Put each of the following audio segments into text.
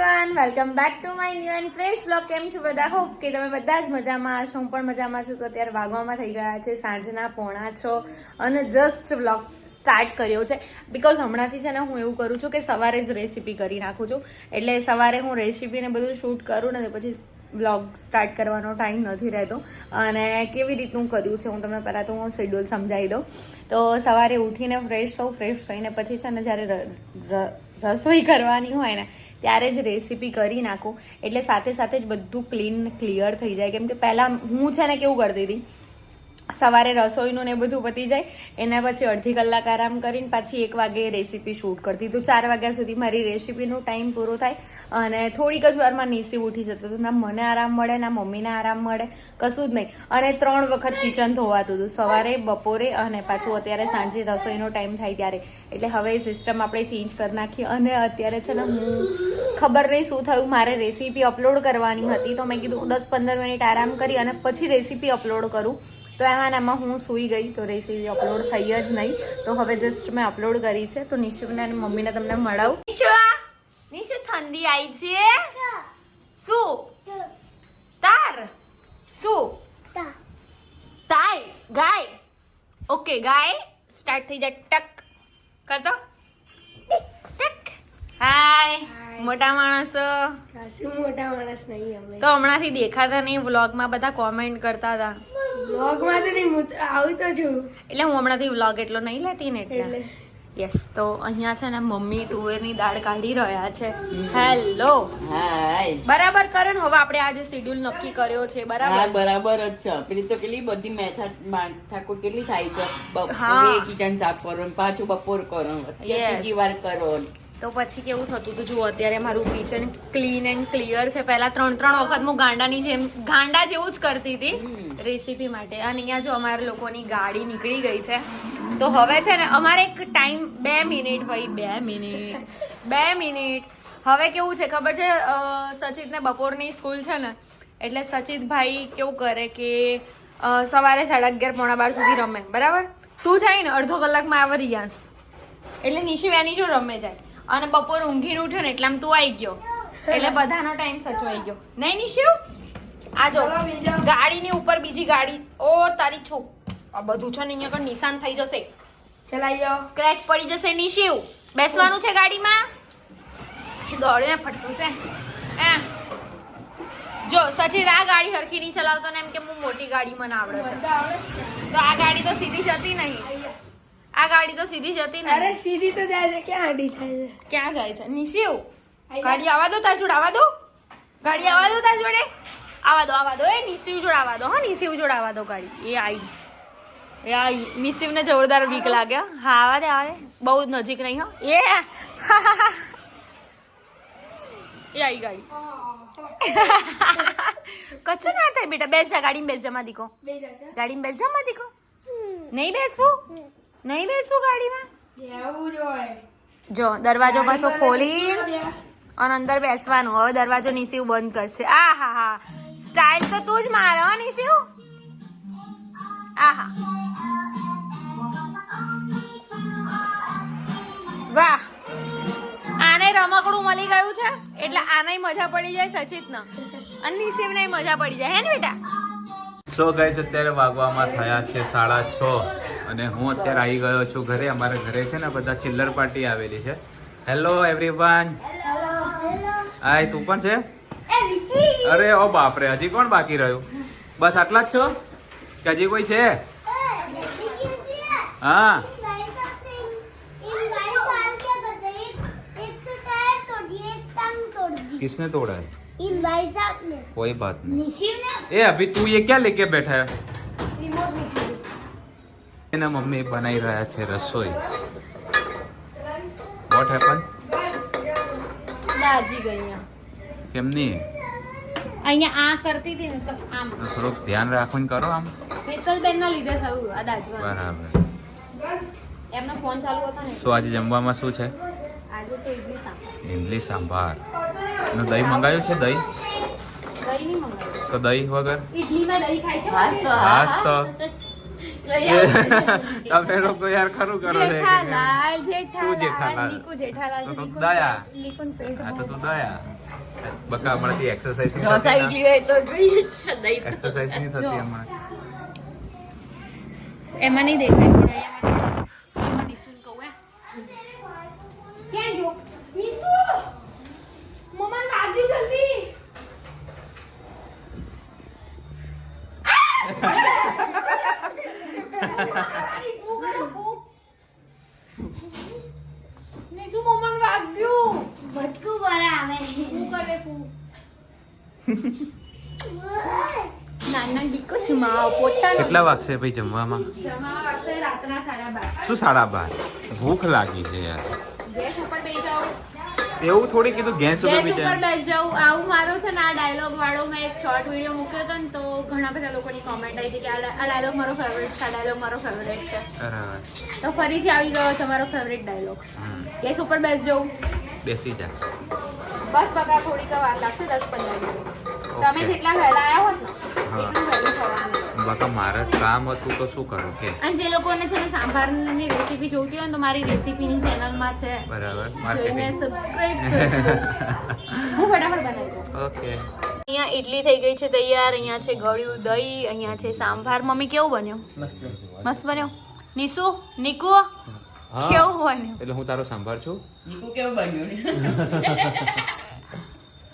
Everyone welcome back to my new and fresh blog કેમ છો બધા? હોપ કે તમે બધા જ મજામાં હશો. હું પણ મજામાં છું. તો અત્યારે વાગવામાં થઈ ગયા છે, સાંજના પોણા છો અને જસ્ટ બ્લોગ સ્ટાર્ટ કર્યો છે. બિકોઝ હમણાંથી છે ને હું એવું કરું છું કે સવારે જ રેસીપી કરી નાખું છું. એટલે સવારે હું રેસીપીને બધું શૂટ કરું ને પછી બ્લોગ સ્ટાર્ટ કરવાનો ટાઈમ નથી રહેતો. અને કેવી રીતનું કર્યું છે હું તમને પહેલાં તો હું શેડ્યુલ સમજાવી દઉં. તો સવારે ઉઠીને ફ્રેશ થઉં ફ્રેશ થઈને પછી છે ને જ્યારે રસોઈ કરવાની હોય ને ત્યારે જ રેસીપી કરી નાખું. એટલે સાથે સાથે જ બધું ક્લીન ક્લિયર થઈ જાય. કેમ કે પહેલાં હું છે ને કેવું કરતી હતી સવારે રસોઈનું ને બધું પતી જાય, એના પછી અડધી કલાક આરામ કરીને પાછી એક વાગે રેસીપી શૂટ કરતી. તો ચાર વાગ્યા સુધી મારી રેસીપીનો ટાઈમ પૂરો થાય અને થોડીક જ વારમાં નીસી ઉઠી જતો હતું. ના, મને આરામ મળે, ના, મમ્મીને આરામ મળે, કશું જ નહીં. અને ત્રણ વખત કિચન ધોવાતું હતું. સવારે, બપોરે અને પાછું અત્યારે સાંજે રસોઈનો ટાઈમ થાય ત્યારે. એટલે હવે સિસ્ટમ આપણે ચેન્જ કરી નાખી અને અત્યારે છે ને, હું ખબર નહીં શું થયું. મારે રેસીપી અપલોડ કરવાની હતી તો મેં કીધું દસ પંદર મિનિટ આરામ કરી અને પછી રેસીપી અપલોડ કરું. તો એમાં ને એમાં હું સૂઈ ગઈ તો રેસીપી અપલોડ થઈ જ નહીં. તો હવે જસ્ટ મેં અપલોડ કરી છે. તો નિશુને અને મમ્મીને તમને મળાવું. નિશુ નિશુ ઠંડી આવી છે? શું? તાર? શું? તાય ગાય? ઓકે ગાય સ્ટાર્ટ થઈ જાય. ટક. કરતો? ટક. હાય મોટા માણસ. મોટા માણસ નહીં તો હમણાંથી દેખાતા નહીં વ્લોગમાં બધા કોમેન્ટ કરતા હતા. બ્લોગમાં તો નહીં હું તો આવું તો છું. એટલે હું હમણાંથી વ્લોગ એટલો નહીં લેતી ને એટલે. યસ તો અહીંયા છે ને મમ્મી તુવેરની દાળ કાઢી રહ્યા છે. હેલો હાય બરાબર કરો ને હવે આપણે આજે શેડ્યુલ નક્કી કર્યો છે બરાબર? બરાબર જ છે. પેલી તો કેટલી બધી મેથડ ઠાકોર કેટલી થાય છે. બપોરે કિચન સાફ કરો ને પાછું બપોર કરો. ત્રીજી વાર કરો. તો પછી કેવું થતું હતું જુઓ અત્યારે મારું કિચન ક્લીન એન્ડ ક્લિયર છે. પહેલા ત્રણ ત્રણ વખત હું ગાંડાની જેમ ગાંડા જેવું જ કરતી હતી રેસીપી માટે. અને અહીંયા જો અમારા લોકોની ગાડી નીકળી ગઈ છે. તો હવે છે ને અમારે એક ટાઈમ બે મિનિટ ભાઈ બે મિનિટ બે મિનિટ હવે કેવું છે ખબર છે? સચિતને બપોરની સ્કૂલ છે ને એટલે સચિતભાઈ કેવું કરે કે સવારે સાડા અગિયાર પોણા બાર સુધી રમે. બરાબર? તું જાય ને અડધો કલાકમાં આવે રિયાસ એટલે નિશિવ એની જો રમે જાય. અને બપોર ઊંઘીને ઉઠ્યો ને એટલામાં તું આવી ગયો. એટલે બધાનો ટાઈમ સચવાઈ ગયો. નહીં નિશિવ? આ જો ગાડીની ઉપર બીજી ગાડી. ઓ તારી છો આ બધું છે ને અહીંયા આગળ નિશાન થઈ જશે. ચલાઈ સ્ક્રેચ પડી જશે નિશિવ. બેસવાનું છે ગાડીમાં? દોડીને ફટકું છે. એ. જો સચિત આ ગાડી હરખી નહીં ચલાવતો ને એમ કે હું મોટી ગાડી મને આવડે છે. તો આ ગાડી તો સીધી જતી નહીં. આ ગાડી તો સીધી જતી અરે સીધી તો જાય છે. ક્યાં આડી થાય છે? ક્યાં જાય છે? નિશિવ ગાડી આવવા દો તાર જોડે આવા દો. ગાડી આવવા દો તાર જોડે. આવા દો આવા દો. એ નિશિવ જોડે આવા દો હા નિશિવ જોડે આવા દો ગાડી. એ આઈ. એ આવી નિશિવને જોરદાર બીક લાગ્યા. હા આવા દે આવા દે. બહુ જ નજીક નહીં હો. એ. એ આઈ ગાડી. કચ્છું ના થાય બેટા. બેસ જા ગાડીમાં બેસ જમા દીકો ગાડીમાં બેસ જમા દીકો નહીં બેસવું? નહીં બેસવું ગાડીમાં? જ દરવાજો પાછો ખોલી અને અંદર બેસવાનું. હવે દરવાજો નિશિવ બંધ કરશે. આ હા હા. સ્ટાઇલ તો તું જ મારે હો નિશિવ આ હા. વાહ. આને રમકડું મળી ગયું છે? એટલે આને મજા પડી જાય સચિત ને અને નિશિવ ને મજા પડી જાય. હે ને બેટા? સો ગાઈસ અત્યારે વાગવામાં થયા છે સાડા છ. અને હું અત્યારે આવી ગયો છું ઘરે અમારા ઘરે છે ને બધા ચિલ્લર પાર્ટી આવેલી છે હેલો એવરીવન હાય તું પણ છે અરે ઓ બાપરે હજી કોણ બાકી રહ્યું બસ આટલા જ છો કે હજી કોઈ છે હા किसने तोड़ा है इन भाई साहब ने कोई बात नहीं निशिव ने ए अभी तू ये क्या लेके बैठा है રિમોટ નીકળી એના મમ્મી બનાવી રહ્યા છે રસોઈ. વોટ હેપન દાજી ગઈ અહીંયા કેમની? અહીંયા આ કરતી હતી ને તો આમ. થોડુંક ધ્યાન રાખીને કરો આમ. હેતલબેન ના લીધે થયું આ દાજવાનું બરાબર. એમનો ફોન ચાલુ હતો ને. શું આજે જમવામાં શું છે? આજે છે ઇડલી સાંભાર. ઇડલી સાંભાર. એનું દહીં મંગાવ્યું છે દહીં? દહીં નહીં મંગાવ્યું. તો દહીં વગર? ઇડલીમાં દહીં ખાય છે હાસ તો. તમે લોકો યાર ખરું કરો છે જેઠાલાલ તું જેઠાલાલ. નીકુ જેઠાલાલ તો તું દયા. નીકુને પેટ હા તો તું દયા. બકા મળતી એક્સરસાઇઝ નહીં ઢોસા થતી ઇડલી હોય તો જોઈએ છે દહીં. એક્સરસાઇઝ નહીં થતી હમણાં એમાં નહીં દેખાય પણ અહીંયા નિશુન કહું હે ક્યાં ગયો નિશુ મમ્મા લાગ્યું જલ્દી નિશુ મમ્મા લાગ્યું ભટકું બરાવે શું કરે ફૂ નાના દીકો છું માં પોતાનો કેટલા વાગશે ભાઈ જમવામાં? શું સાડા બાર? ભૂખ લાગી છે યાર. એવું થોડી કીધું ગેસ ઉપર બી બેસી જાઉં. આવું મારો છે ને આ ડાયલોગ વાળો મેં એક શોર્ટ વીડિયો મૂક્યો હતો ને તો ઘણા બધા લોકોની કોમેન્ટ આવી હતી કે આ ડાયલોગ મારો ફેવરેટ છે આ ડાયલોગ મારો ફેવરેટ છે. બરાબર. તો ફરીથી આવી ગયો છે મારો ફેવરેટ ડાયલોગ. ગેસ ઉપર બેસી જાઉં. બેસી જા. બસ પકા થોડીક વાર લાગશે દસ પંદર મિનિટ. તમે જેટલા વહેલા આવ્યા હોત ને એટલું વહેલું થવાનું. બકા મારે કામ હતું તો શું કરું? કે અને જે લોકોને છે ને સાંભારની રેસીપી જોઈતી હોય ને તો મારી રેસીપીની ચેનલમાં છે. બરાબર જોઈને સબસ્ક્રાઇબ કરજો. હું ફટાફટ બનાવી દઉં. ઓકે. અહીંયા ઇડલી થઈ ગઈ છે તૈયાર અહીંયા છે ગળ્યું દહીં અહીંયા છે સાંભાર. મમ્મી કેવું બન્યો? મસ્ત બન્યો. નિસુ નિકુ કેવું બન્યું? એટલે હું તારો સાંભાર છું? નિકુ કેવું બન્યું?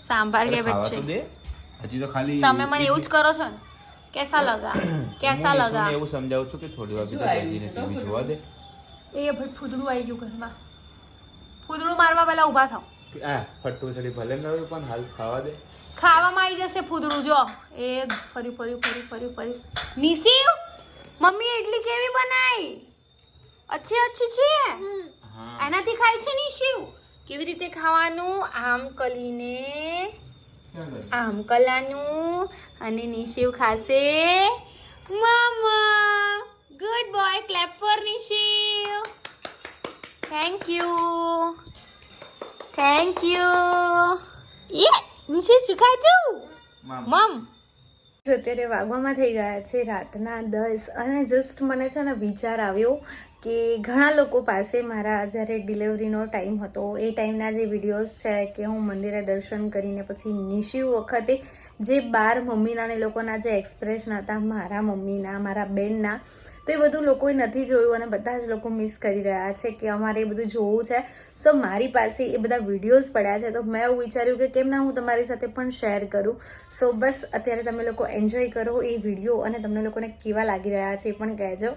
સાંભાર કે બચ્ચે હજી તો ખાલી તમે મને એવું જ કરો છો ને? કેસા લગા? કેસા હું લગા? એવું સમજાવું છું કે થોડી વાર બીજા દાદીને ટીવી જોવા દે. એ ભાઈ ફૂદડું આવી ગયું ઘરમાં. ફૂદડું મારવા પહેલા ઊભા થાવ. આ ફટ્ટુ છડી ભલે ન હોય પણ હાલ ખાવા દે. ખાવામાં આવી જશે ફૂદડું જો. એ ફરી ફરી ફરી ફરી ફરી. નીસીવ મમ્મી ઇડલી કેવી બનાવી અચ્છી અચ્છી છે? હા. એનાથી ખાય છે નિશિવ? કેવી રીતે ખાવાનું? આમ કલીને આમ કલાનું અને નિશિવ ખાશે મામા. Good boy clap for Nishiv. Thank you thank you યે નિશિવ શું ખાધું મમ. અત્યારે વાગવામાં થઈ ગયા છે રાતના દસ અને જસ્ટ મને છે ને વિચાર આવ્યો કે ઘણા લોકો પાસે મારા જ્યારે ડિલિવરીનો ટાઈમ હતો, એ ટાઈમના જે વિડીયોઝ છે કે હું મંદિરે દર્શન કરીને પછી નિશિવ વખતે જે બાર મમ્મીના ને લોકોના જે એક્સપ્રેશન હતા, મારા મમ્મીના, મારા બેનના, તો એ બધું લોકોએ નથી જોયું અને બધા જ લોકો મિસ કરી રહ્યા છે કે અમારે એ બધું જોવું છે. સો મારી પાસે એ બધા વિડીયોઝ પડ્યા છે, તો મેં એવું વિચાર્યું કે કેમ ના હું તમારી સાથે પણ શેર કરું. સો બસ અત્યારે તમે લોકો એન્જોય કરો એ વીડિયો અને તમને લોકોને કેવા લાગી રહ્યા છે એ પણ કહેજો.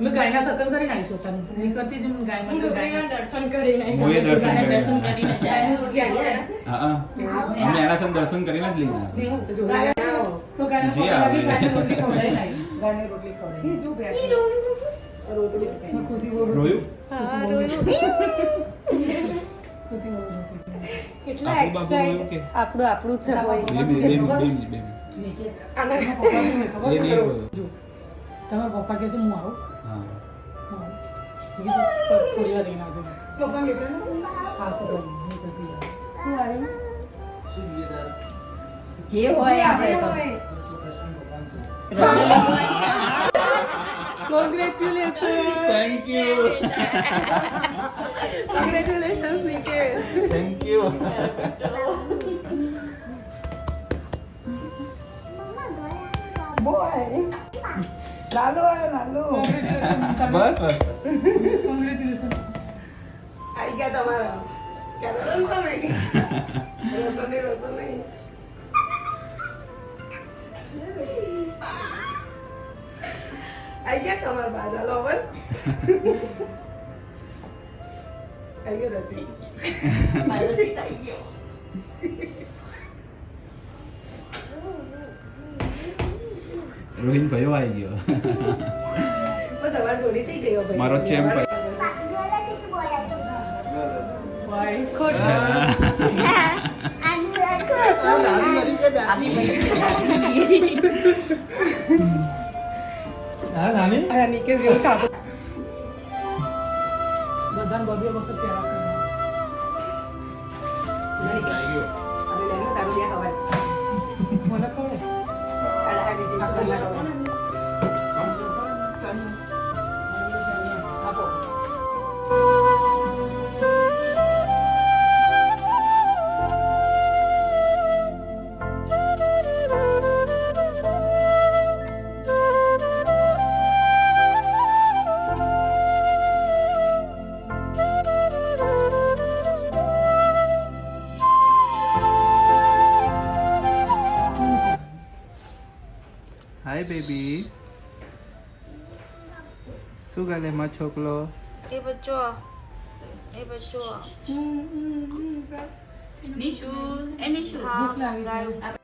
મેં ગાયના કરતી દર્શન કરીને મોએ દર્શન દર્શન કરીને હા હા. અમે એના દર્શન કરીને જ લઈને તો ગાયના જી પપ્પા આવે. બી ગાયને રોટલી ખવડાવી નાખી. ગાયને રોટલી ખવડાવી. જો બે રોટલી ખાઈ. ખુશી બહુ રોટલી. રોયું? ખુશી બહુ કેટલા આપણું કે? આપણું આપણું જ છે. તમારા પપ્પા કહે છે હું આવું. થોડી વાર રહીને આવજો. હા, શું કરું? હું કરતી જાઉં. જે હોય આપણે તો થેન્ક યુ થેન્ક યુ બસ બસ Congratulations. રસો નહીં રસો નહીં રસો નહીં આઈ ગયા તમારા બાજા લો બસ આઈ ગયો રચી રોહિન કયો આવી ગયો. ભાઈ મારો કે દાદી હા. નાની? નિકેશ જેવું બેબી શું કરે માં છોકલો? એ બચ્ચો એ બચ્ચો નિશુ એ નિશુ. હા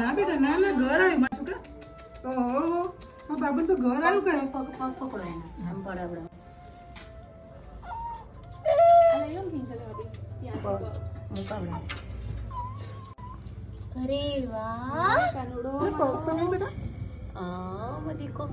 ના બેટા ના ના ઘર આવ્યું. પાછું કે ઓહો હા બાબુ તો ઘર આવ્યું કરે પગ પગ પકડો એને. આમ બરાબર અરે વાહ. પગ તો નહીં બેટા. આ બધી કો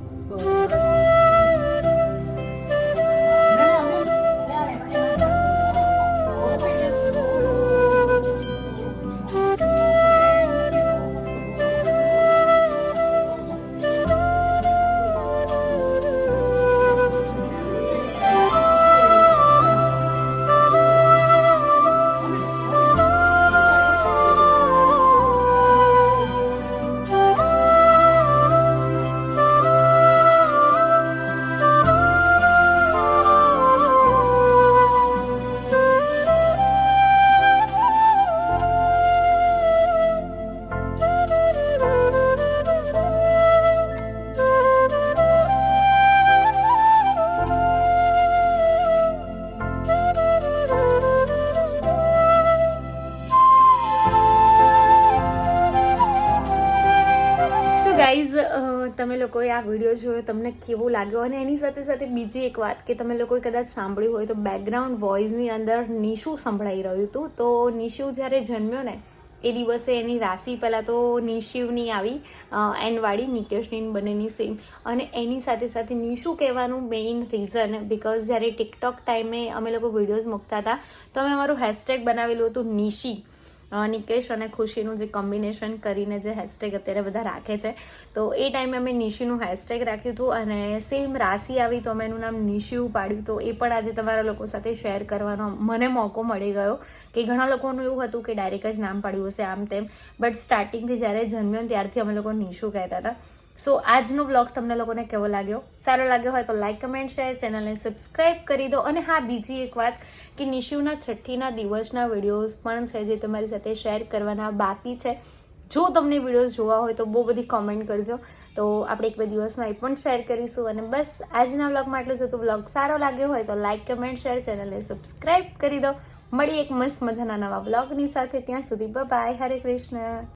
તમે લોકોએ આ વીડિયો જોયો, તમને કેવો લાગ્યો? અને એની સાથે સાથે બીજી એક વાત કે તમે લોકોએ કદાચ સાંભળ્યું હોય તો બેકગ્રાઉન્ડ વોઇસની અંદર નિશુ સંભળાઈ રહ્યું હતું. તો નિશુ જ્યારે જન્મ્યો ને, એ દિવસે એની રાશિ પહેલાં તો નિશિવની આવી એનવાળી નિકેશની બંનેની સેમ અને એની સાથે સાથે નિશુ કહેવાનું મેઇન રીઝન બિકોઝ જ્યારે ટિકટોક ટાઈમે અમે લોકો વિડીયોઝ મૂકતા હતા, તો અમે અમારું હેશટેગ બનાવેલું હતું નિશી. નિકેશ અને ખુશીનું જે કોમ્બિનેશન કરીને જે હેશટેગ અત્યારે બધા રાખે છે. તો એ ટાઈમે અમે નિશીનું હેશટેગ રાખ્યું હતું અને સેમ રાશિ આવી તો અમે એનું નામ નિશિવ પાડ્યું તો એ પણ આજે તમારા લોકો સાથે શેર કરવાનો મને મોકો મળી ગયો કે ઘણા લોકોનું એવું હતું કે ડાયરેક્ટ જ નામ પાડ્યું હશે આમ તેમ. બટ સ્ટાર્ટિંગથી જ્યારે જન્મ્યો ત્યારથી અમે લોકો નિશુ કહેતા હતા. સો આજનો બ્લોગ તમને લોકોને કેવો લાગ્યો? સારો લાગ્યો હોય તો લાઇક કમેન્ટ શેર ચેનલને સબસ્ક્રાઈબ કરી દો. અને હા, બીજી એક વાત કે નિશુના છઠ્ઠીના દિવસના વિડીયોઝ પણ છે જે તમારી સાથે શેર કરવાના બાકી છે. જો તમને વિડીયોઝ જોવા હોય તો બહુ બધી કોમેન્ટ કરજો. તો આપણે એક બે દિવસમાં એ પણ શેર કરીશું. અને બસ, આજના વ્લોગમાં આટલું જ. તો વ્લોગ સારો લાગ્યો હોય તો લાઇક કમેન્ટ શેર ચેનલને સબસ્ક્રાઈબ કરી દો. મળી એક મસ્ત મજાના નવા વ્લોગની સાથે. ત્યાં સુધી બાય હરે કૃષ્ણ